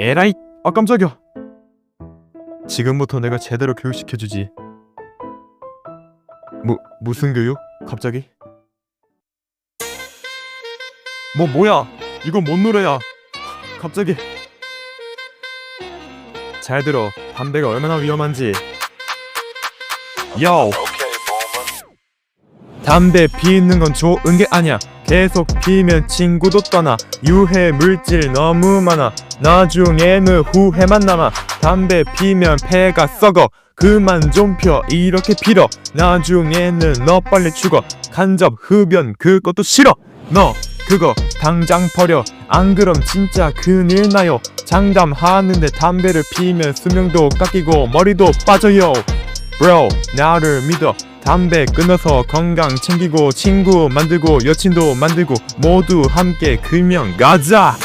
에라이 아 깜짝이야. 지금부터 내가 제대로 교육시켜주지. 무, 무슨 교육? 갑자기? 뭐 뭐야? 이건 뭔 노래야? 갑자기. 잘 들어. 담배가 얼마나 위험한지. 요 담배 피우는 건 좋은 게 아니야. 계속 피면 친구도 떠나. 유해 물질 너무 많아 나중에는 후회만 남아 담배 피면 폐가 썩어. 그만 좀 펴. 이렇게 필어. 나중에는 너 빨리 죽어. 간접 흡연 그것도 싫어. 너 그거 당장 버려. 안 그럼 진짜 큰일 나요. 장담하는데 담배를 피면 수명도 깎이고 머리도 빠져요. Bro 나를 믿어. 담배 끊어서 건강 챙기고 친구 만들고 여친도 만들고 모두 함께 금연 가자